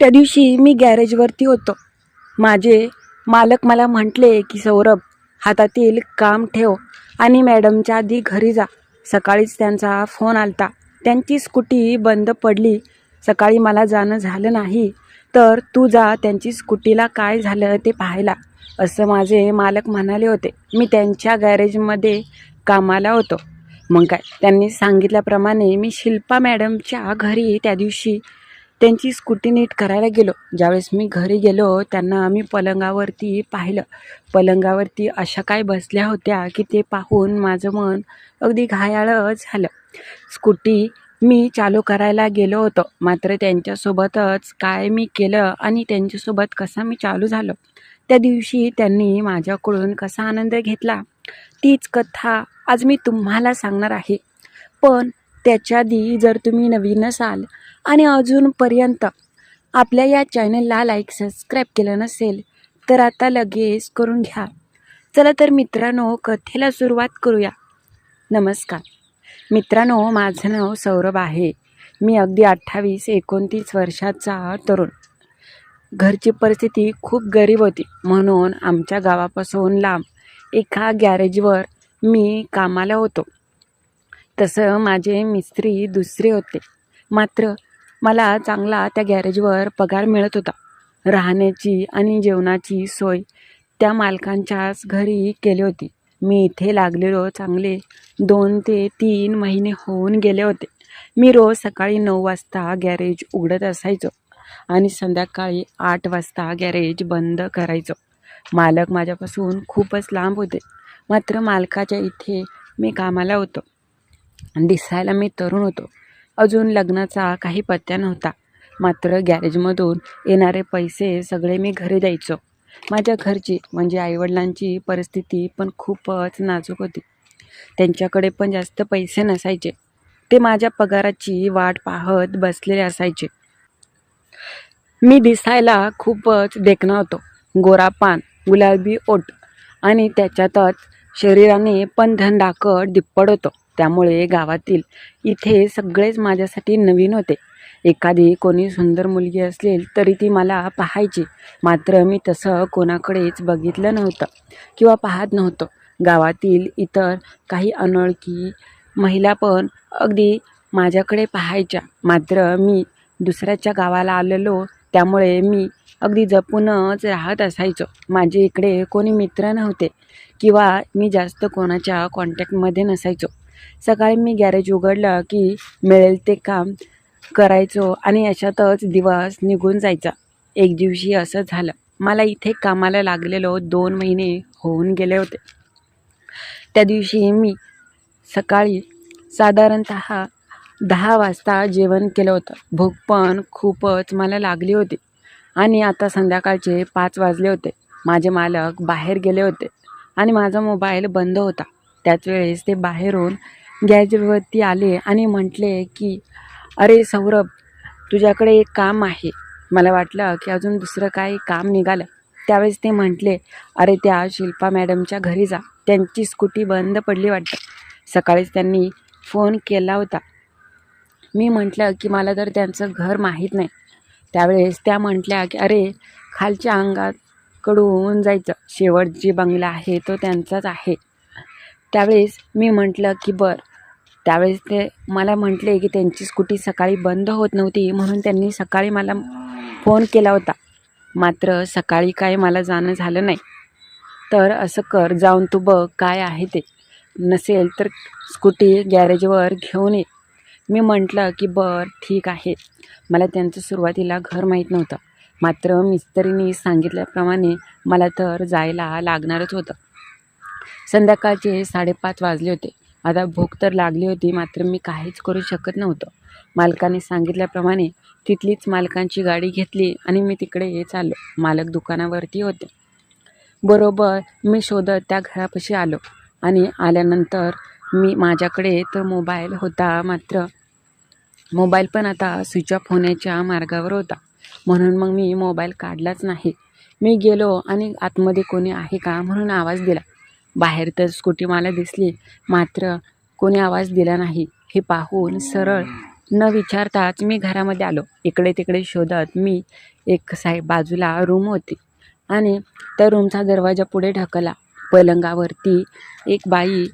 त्या दिवशी मी गॅरेजवरती होतो. माझे मालक मला म्हटले की सौरभ हातातील काम ठेव आणि मॅडमच्या आधी घरी जा. सकाळीच त्यांचा फोन आलता. त्यांची स्कूटी बंद पडली. सकाळी मला जाणं झालं नाही. तर तू जा त्यांची स्कूटीला काय झालं ते पाहायला असं माझे मालक म्हणाले होते. मी त्यांच्या गॅरेजमध्ये कामाला होतो. मग काय? त्यांनी सांगितल्याप्रमाणे मी शिल्पा मॅडमच्या घरी त्या दिवशी त्यांची स्कूटी नीट करायला गेलो. ज्यावेळेस मी घरी गेलो त्यांना आम्ही पलंगावरती पाहिलं. पलंगावरती अशा काय बसल्या होत्या की ते पाहून माझं मन अगदी घायाळच झालं. स्कूटी मी चालू करायला गेलो होतो. मात्र त्यांच्यासोबतच काय मी केलं आणि त्यांच्यासोबत कसा मी चालू झालो. त्या दिवशी त्यांनी माझ्याकडून कसा आनंद घेतला? तीच कथा आज मी तुम्हाला सांगणार आहे. पण त्याच्या आधी जर तुम्ही नवीन असाल आणि अजूनपर्यंत आपल्या या चॅनलला लाईक सबस्क्राईब केलं नसेल तर आता लगेच करून घ्या. चला तर मित्रांनो कथेला सुरुवात करूया. नमस्कार. मित्रांनो माझं नाव सौरभ आहे. मी अगदी अठ्ठावीस एकोणतीस वर्षाचा तरुण. घरची परिस्थिती खूप गरीब होती. म्हणून आमच्या गावापासून लांब एका गॅरेजवर मी कामाला होतो. तसं माझे मिस्त्री दुसरे होते. मात्र मला चांगला त्या गॅरेजवर पगार मिळत होता. राहण्याची आणि जेवणाची सोय त्या मालकांच्याच घरी केली होती. मी इथे लागलेलो चांगले दोन ते तीन महिने होऊन गेले होते. मी रोज सकाळी नऊ वाजता गॅरेज उघडत असायचो आणि संध्याकाळी आठ वाजता गॅरेज बंद करायचो. मालक माझ्यापासून खूपच लांब होते. मात्र मालकाच्या इथे मी कामाला होतो. दिसायला मी तरुण होतो. अजून लग्नाचा काही पत्त्या नव्हता. मात्र गॅरेजमधून येणारे पैसे सगळे मी घरी द्यायचो. माझ्या घरची म्हणजे आईवडिलांची परिस्थिती पण खूपच नाजूक होती. त्यांच्याकडे पण जास्त पैसे नसायचे. ते माझ्या पगाराची वाट पाहत बसलेले असायचे. मी दिसायला खूपच देखणा होतो. गोरापान गुलाबी ओट आणि त्याच्यातच शरीराने पण धनदाकड दिप्पड होतो. त्यामुळे गावातील इथे सगळेच माझ्यासाठी नवीन होते. एखादी कोणी सुंदर मुलगी असेल तरी ती मला पाहायची. मात्र मी तसं कोणाकडेच बघितलं नव्हतं किंवा पाहत नव्हतो. गावातील इतर काही अनोळखी महिला पण अगदी माझ्याकडे पाहायच्या. मात्र मी दुसऱ्याच्या गावाला आलेलो त्यामुळे मी अगदी जपूनच राहत असायचो. माझे इकडे कोणी मित्र नव्हते किंवा मी जास्त कोणाच्या कॉन्टॅक्टमध्ये नसायचो. सकाळी मी गॅरेज उघडलं की मिळेल ते काम करायचो आणि अशातच दिवस निघून जायचा. एक दिवशी असं झालं. मला इथे कामाला लागलेलो दोन महिने होऊन गेले होते. त्या दिवशी मी सकाळी साधारणत दहा वाजता जेवण केलं होतं. भूक पण खूपच मला लागली होती. आणि आता संध्याकाळचे पाच वाजले होते. माझे मालक बाहेर गेले होते आणि माझा मोबाईल बंद होता. त्याच वेळेस ते बाहेरून गॅजवरती आले आणि म्हटले की अरे सौरभ तुझ्याकडे एक काम आहे. मला वाटलं की अजून दुसरं काही काम निघालं. त्यावेळेस ते म्हटले अरे त्या शिल्पा मॅडमच्या घरी जा. त्यांची स्कूटी बंद पडली वाटतं. सकाळीच त्यांनी फोन केला होता. मी म्हटलं की मला तर त्यांचं घर माहीत नाही. त्यावेळेस त्या म्हटल्या की अरे खालच्या अंगाकडून जायचं. शेवट जी बंगला आहे तो त्यांचाच आहे. त्यावेळेस मी म्हटलं की बरं. त्यावेळेस ते मला म्हटले की त्यांची स्कूटी सकाळी बंद होत नव्हती म्हणून त्यांनी सकाळी मला फोन केला होता. मात्र सकाळी काय मला जाणं झालं नाही. तर असं कर जाऊन तू बघ काय आहे ते. नसेल तर स्कूटी गॅरेजवर घेऊन ये. मी म्हटलं की बरं ठीक आहे. मला त्यांचं सुरुवातीला घर माहीत नव्हतं. मात्र मिस्त्रीनी सांगितल्याप्रमाणे मला तर जायला लागणारच होतं. संध्याकाळचे साडेपाच वाजले होते. आता भूक तर लागली होती मात्र मी काहीच करू शकत नव्हतं. मालकाने सांगितल्याप्रमाणे तिथलीच मालकांची गाडी घेतली आणि मी तिकडे चाललो मालक दुकानावरती होते. बरोबर मी शोधत त्या घरापाशी आलो आणि आल्यानंतर मी माझ्याकडे तर मोबाईल होता मात्र मोबाईल पण आता स्विच ऑफ होण्याच्या मार्गावर होता. म्हणून मग मी मोबाईल काढलाच नाही. मी गेलो आणि आतमध्ये कोणी आहे का म्हणून आवाज दिला. बाहेर तर स्कूटी मला दिसली मात्र कोणी आवाज दिला नाही. हे पाहून सरळ न विचारताच मी घरामध्ये आलो. इकडे तिकडे शोधत मी एक साहेब बाजूला रूम होती आणि त्या रूमचा दरवाजा पुढे ढकलला. पलंगावरती एक बाई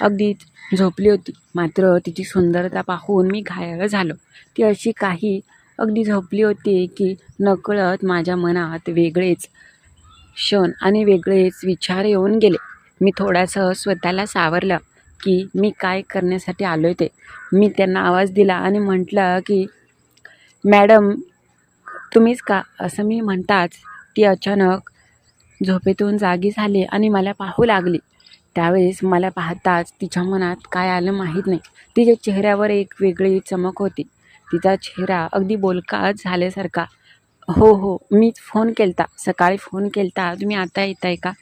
अगदी झोपली होती मात्र तिची सुंदरता पाहून मी घायाळ झालो. ती अशी काही अगदी झोपली होती की नकळत माझ्या मनात वेगळेच क्षण आणि वेगळेच विचार येऊन गेले. मी थोडंसं स्वतःला सावरलं की मी काय करण्यासाठी आलो आहे ते. मी त्यांना आवाज दिला आणि म्हटलं की मॅडम तुम्हीच का? असं मी म्हणताच ती अचानक झोपेतून जागी झाली आणि मला पाहू लागली. त्यावेळेस मला पाहताच तिच्या मनात काय आलं माहीत नाही. तिच्या चेहऱ्यावर एक वेगळी चमक होती. तिचा चेहरा अगदी बोलकाच झाल्यासारखा. हो हो मीच फोन केलता. सकाळी फोन केलता. तुम्ही आता येत आहे का?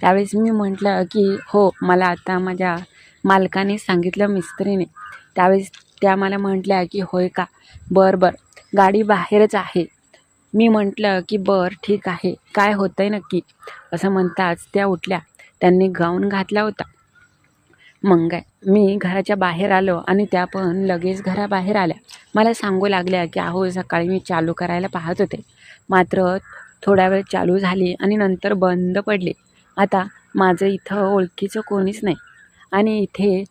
त्यावेळेस मी म्हटलं की हो मला आता माझ्या मालकाने सांगितलं मिस्त्रीने. त्यावेळेस त्या मला म्हटल्या की होय का? बरं बरं. गाडी बाहेरच आहे. मी म्हटलं की बरं ठीक आहे. काय होतं आहे नक्की? असं म्हणताच त्या उठल्या. त्यांनी गाऊन घातला होता. मग काय? मी घराच्या बाहेर आलो आणि त्या पण लगेच घराबाहेर आल्या. मला सांगू लागल्या की अहो सकाळी मी चालू करायला पाहत होते. मात्र थोडा वेळ चालू झाली आणि नंतर बंद पडली. आता माझं इथं ओळखीचं कोणीच नाही. आणि इथे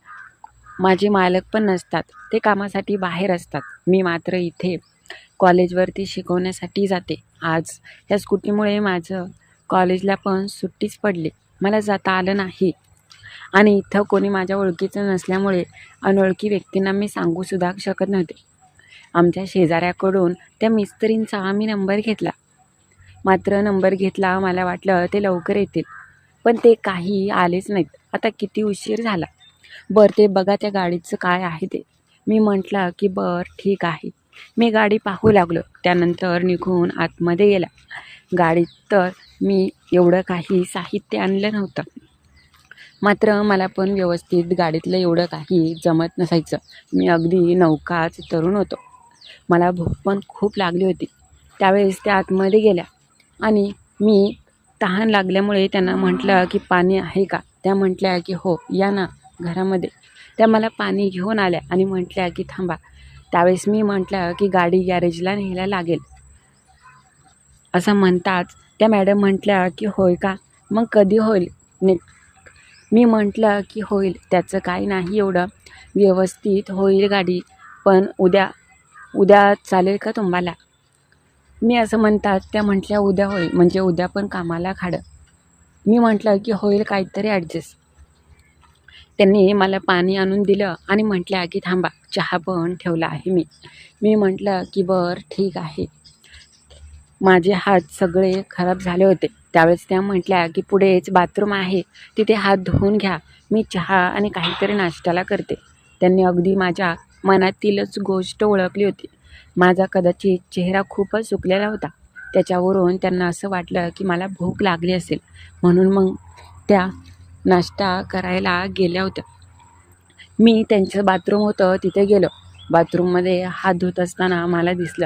माझे मालक पण नसतात. ते कामासाठी बाहेर असतात. मी मात्र इथे कॉलेजवरती शिकवण्यासाठी जाते. आज या स्कूटीमुळे माझं कॉलेजला पण सुट्टीच पडली. मला जाता आलं नाही. आणि इथं कोणी माझ्या ओळखीचं नसल्यामुळे अनोळखी व्यक्तींना मी सांगूसुद्धा शकत नव्हते. आमच्या शेजाऱ्याकडून त्या मिस्त्रींचा आम्ही नंबर घेतला. मात्र नंबर घेतला मला वाटलं ते लवकर येतील. पण ते काही आलेच नाहीत. आता किती उशीर झाला. बरं ते बघा त्या गाडीचं काय आहे ते. मी म्हटलं की बरं ठीक आहे. मी गाडी पाहू लागलो. त्यानंतर निघून आतमध्ये गेला. गाडीत तर मी एवढं काही साहित्य आणलं नव्हतं. मात्र मला पण व्यवस्थित गाडीतलं एवढं काही जमत नसायचं. मी अगदी नौकाच तरुण होतो. मला भूक पण खूप लागली होती. त्यावेळेस त्या आतमध्ये गेल्या आणि मी तहान लागल्यामुळे त्यांना म्हटलं की पाणी आहे का? त्या म्हटल्या की हो या ना घरामध्ये. त्या मला पाणी घेऊन आल्या आणि म्हटल्या की थांबा. त्यावेळेस मी म्हटलं की गाडी गॅरेजला न्यायला लागेल. असं म्हणताच त्या मॅडम म्हटल्या की होय का? मग कधी होईल? ने मी म्हटलं की होईल त्याचं काही नाही एवढं. व्यवस्थित होईल गाडी पण उद्या उद्या चालेल का तुम्हाला? मी असं म्हणतात त्या म्हटल्या उद्या होईल. म्हणजे उद्या पण कामाला खाडं. मी म्हटलं की होईल काहीतरी ॲडजस्ट त्यांनी मला पाणी आणून दिलं आणि म्हटल्या की थांबा चहा पण ठेवला आहे मी. मी म्हटलं की बरं ठीक आहे. माझे हात सगळे खराब झाले होते. त्यावेळेस त्या म्हटल्या की पुढेच बाथरूम आहे. तिथे हात धुवून घ्या. मी चहा आणि काहीतरी नाश्त्याला करते. त्यांनी अगदी माझ्या मनातीलच गोष्ट ओळखली होती. माझा कदाचित चेहरा खूपच सुकलेला होता. त्याच्यावरून त्यांना असं वाटलं की मला भूक लागली असेल. म्हणून मग त्या नाश्ता करायला गेल्या होत्या. मी त्यांचं बाथरूम होतं तिथे गेलो. बाथरूममध्ये हात धुत असताना मला दिसलं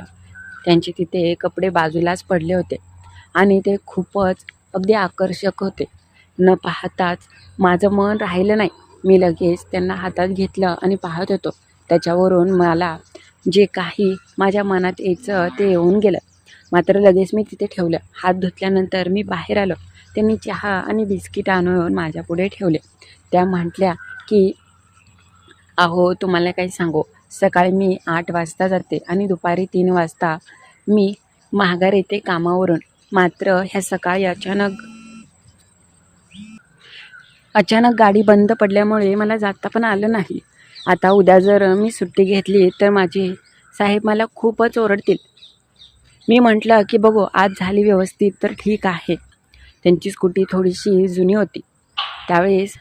त्यांचे तिथे कपडे बाजूलाच पडले होते आणि ते खूपच अगदी आकर्षक होते. न पाहताच माझं मन राहिलं नाही. मी लगेच त्यांना हातात घेतलं आणि पाहत होतो. त्याच्यावरून मला जे काही माझ्या मनात यायचं ते येऊन गेलं. मात्र लगेच मी तिथे ठेवलं. हात धुतल्यानंतर मी बाहेर आलो. त्यांनी चहा आणि बिस्किट आणून माझ्यापुढे ठेवले. त्या म्हटल्या की अहो तुम्हाला काही सांगू. सकाळी मी आठ वाजता जाते आणि दुपारी तीन वाजता मी महागार येते कामावरून. मात्र ह्या सकाळी अचानक अचानक गाडी बंद पडल्यामुळे मला जाता पण आलं नाही. आता उद्या जर मी सुट्टी घेतली तर माझे साहेब मला खूपच ओरडतील. मी म्हटलं की बघू आज झाली व्यवस्थित तर ठीक आहे. त्यांची स्कूटी थोडीशी जुनी होती. त्यावेळेस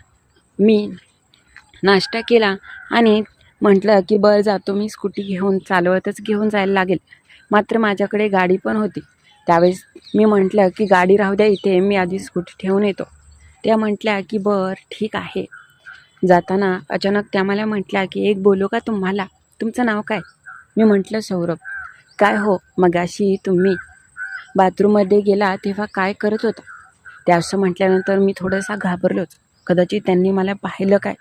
मी नाश्ता केला आणि म्हटलं की बरं जातो मी स्कूटी घेऊन चालवतच घेऊन जायला लागेल. मात्र माझ्याकडे गाडी पण होती. त्यावेळेस मी म्हटलं की गाडी राहू द्या इथे मी आधी स्कूटी ठेवून येतो. त्या म्हटल्या की बरं ठीक आहे. जाताना अचानक त्या मला म्हटल्या की एक बोलू का तुम्हाला? तुमचं नाव काय? मी म्हटलं सौरभ. काय हो? मगाशी तुम्ही बाथरूममध्ये गेला तेव्हा काय करत होता? त्या असं म्हटल्यानंतर मी थोडासा घाबरलोच. कदाचित त्यांनी मला पाहिलं काय.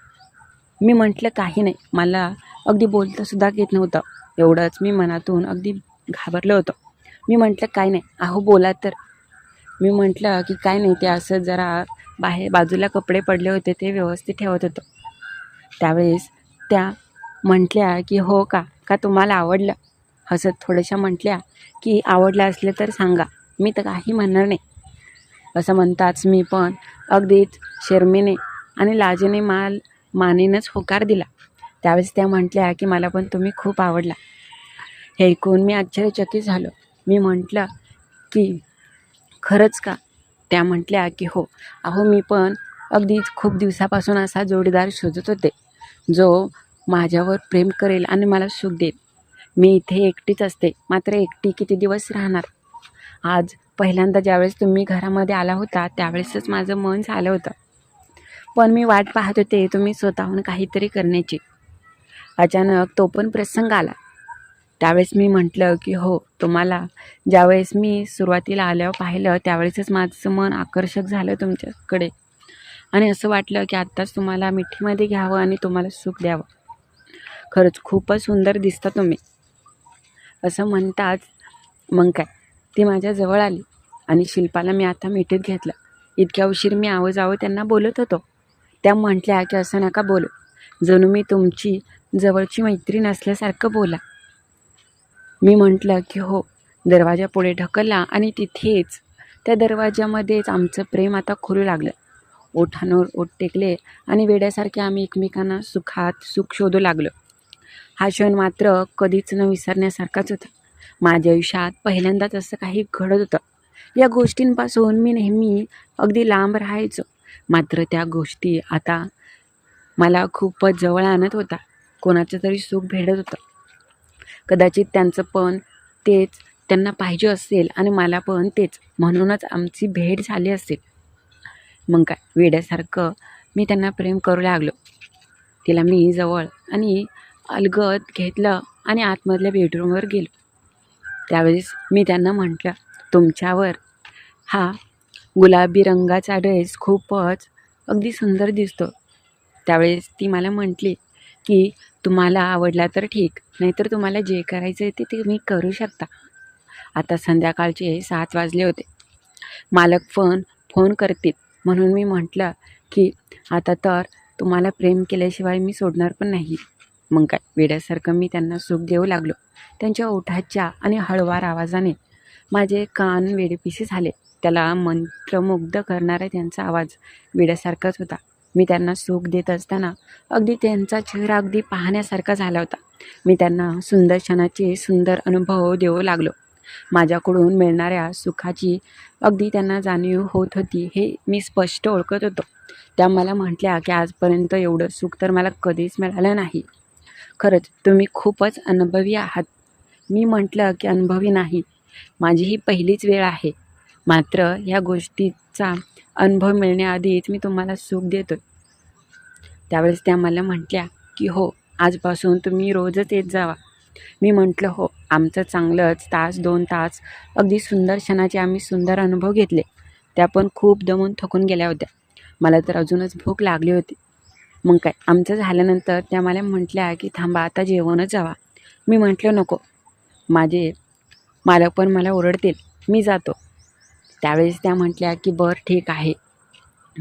मी म्हटलं काही नाही. मला अगदी बोलतासुद्धा येत नव्हतं. एवढंच मी मनातून अगदी घाबरलं होतं. मी म्हटलं काय नाही. अहो बोला तर. मी म्हटलं की काय नाही ते असं जरा बाहेर बाजूला कपडे पडले होते ते व्यवस्थित ठेवत होतं. त्यावेळेस त्या म्हटल्या की हो का का तुम्हाला आवडलं? हसत थोड्याशा म्हटल्या की आवडलं असलं तर सांगा मी तर काही म्हणणार नाही. असं म्हणताच मी पण अगदीच शर्मेने आणि लाजेने माल मानेनंच होकार दिला. त्यावेळेस त्या म्हटल्या की मला पण तुम्ही खूप आवडला. हे ऐकून मी आश्चर्यचकित झालो. मी म्हटलं की खरंच का? त्या म्हटल्या की हो. अहो मी पण अगदीच खूप दिवसापासून असा जोडीदार शोधत होते. जो माझ्यावर प्रेम करेल आणि मला सुख देईल. मी इथे एकटीच असते. मात्र एकटी किती दिवस राहणार? आज पहिल्यांदा ज्यावेळेस तुम्ही घरामध्ये आला होता त्यावेळेसच माझं मन झालं होतं. पण मी वाट पाहत होते तुम्ही स्वतःहून काहीतरी करण्याची. अचानक तो पण प्रसंग आला. त्यावेळेस मी म्हटलं की हो तुम्हाला ज्यावेळेस मी सुरुवातीला आल्यावर पाहिलं त्यावेळेसच माझं मन आकर्षक झालं तुमच्याकडे. आणि असं वाटलं की आत्ताच तुम्हाला मिठीमध्ये घ्यावं आणि तुम्हाला सुख द्यावं. खरंच खूपच सुंदर दिसता तुम्ही. असं म्हणताच मग काय ती माझ्याजवळ आली आणि शिल्पाला मी आता मिठीत घेतलं. इतक्या उशीर मी आव जावं त्यांना बोलत होतो. त्या म्हटल्या की असं नका बोलू. जणू मी तुमची जवळची मैत्रीण असल्यासारखं बोला. मी म्हटलं की हो दरवाजा पुढे ढकलला आणि तिथेच त्या दरवाज्यामध्येच आमचं प्रेम आता खुरू लागलं. ओठांवर ओठ टेकले आणि वेड्यासारखे आम्ही एकमेकांना सुखात सुख शोधू लागलो. हा क्षण मात्र कधीच न विसरण्यासारखाच होता. माझ्या आयुष्यात पहिल्यांदाच असं काही घडत होतं. या गोष्टींपासून मी नेहमी अगदी लांब राहायचो. मात्र त्या गोष्टी आता मला खूपच जवळ आणत होता. कोणाचं तरी सुख भेटत होतं. कदाचित त्यांचं पण तेच त्यांना पाहिजे असेल आणि मला पण तेच. म्हणूनच आमची भेट झाली असेल. मग काय वेड्यासारखं मी त्यांना प्रेम करू लागलो. तिला मी जवळ आणि अलगद घेतलं आणि आतमधल्या बेडरूमवर गेलो. त्यावेळेस मी त्यांना म्हटलं तुमच्यावर हा गुलाबी रंगाचा ड्रेस खूपच अगदी सुंदर दिसतो. त्यावेळेस ती मला म्हटली की तुम्हाला आवडला तर ठीक नाहीतर तुम्हाला जे करायचं आहे ते तुम्ही करू शकता. आता संध्याकाळचे सात वाजले होते. मालक पण फोन करतील. म्हणून मी म्हटलं की आता तर तुम्हाला प्रेम केल्याशिवाय मी सोडणार पण नाही. मग काय वेड्यासारखं मी त्यांना सुख देऊ लागलो. त्यांच्या ओठाच्या आणि हळवार आवाजाने माझे कान वेडेपिसे झाले. त्याला मंत्रमुग्ध करणारा त्यांचा आवाज वेड्यासारखाच होता. मी त्यांना सुख देत असताना अगदी त्यांचा चेहरा अगदी पाहण्यासारखा झाला होता. मी त्यांना सुंदर क्षणाचे सुंदर अनुभव देऊ लागलो. माझ्याकडून मिळणाऱ्या सुखाची अगदी त्यांना जाणीव होत होती हे मी स्पष्ट ओळखत होतो. त्या मला म्हटल्या की आजपर्यंत एवढं सुख तर मला कधीच मिळालं नाही. खरंच तुम्ही खूपच अनुभवी आहात. मी म्हटलं की अनुभवी नाही. माझी ही पहिलीच वेळ आहे. मात्र या गोष्टीचा अनुभव मिळण्याआधीच मी तुम्हाला सुख देतो त्यावेळेस त्या मला म्हटल्या की हो आजपासून तुम्ही रोजच येत जावा. मी म्हटलं हो आमचं चांगलंच तास दोन तास अगदी सुंदर क्षणाचे आम्ही सुंदर अनुभव घेतले. त्या पण खूप दमून थकून गेल्या होत्या. मला तर अजूनच भूक लागली होती. मग काय आमचं झाल्यानंतर त्या मला म्हटल्या की थांबा आता जेवणच जावा. मी म्हटलं नको. माझे मालक पण मला ओरडतील. मी जातो. त्यावेळेस त्या म्हटल्या की बरं ठीक आहे.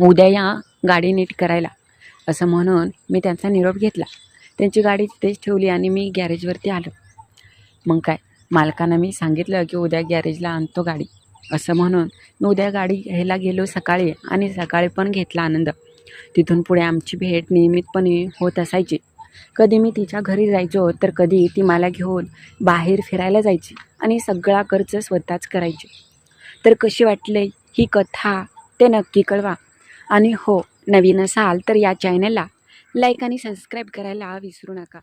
उद्या या गाडी नीट करायला. असं म्हणून मी त्यांचा निरोप घेतला. त्यांची गाडी तिथेच ठेवली आणि मी गॅरेजवरती आलो. मग काय? मालकांना मी सांगितलं की उद्या गॅरेजला आणतो गाडी. असं म्हणून मी उद्या गाडी घ्यायला गेलो सकाळी आणि सकाळी पण घेतला आनंद. तिथून पुढे आमची भेट नियमितपणे होत असायची. कधी मी तिच्या घरी जायचो तर कधी ती मला घेऊन बाहेर फिरायला जायची आणि सगळा खर्च स्वतःच करायची. तर कशी वाटले ही कथा? ते नक्की कळवा. आणि हो नवीन असाल तर या चॅनलला लाईक आणि सबस्क्राईब करायला विसरू नका.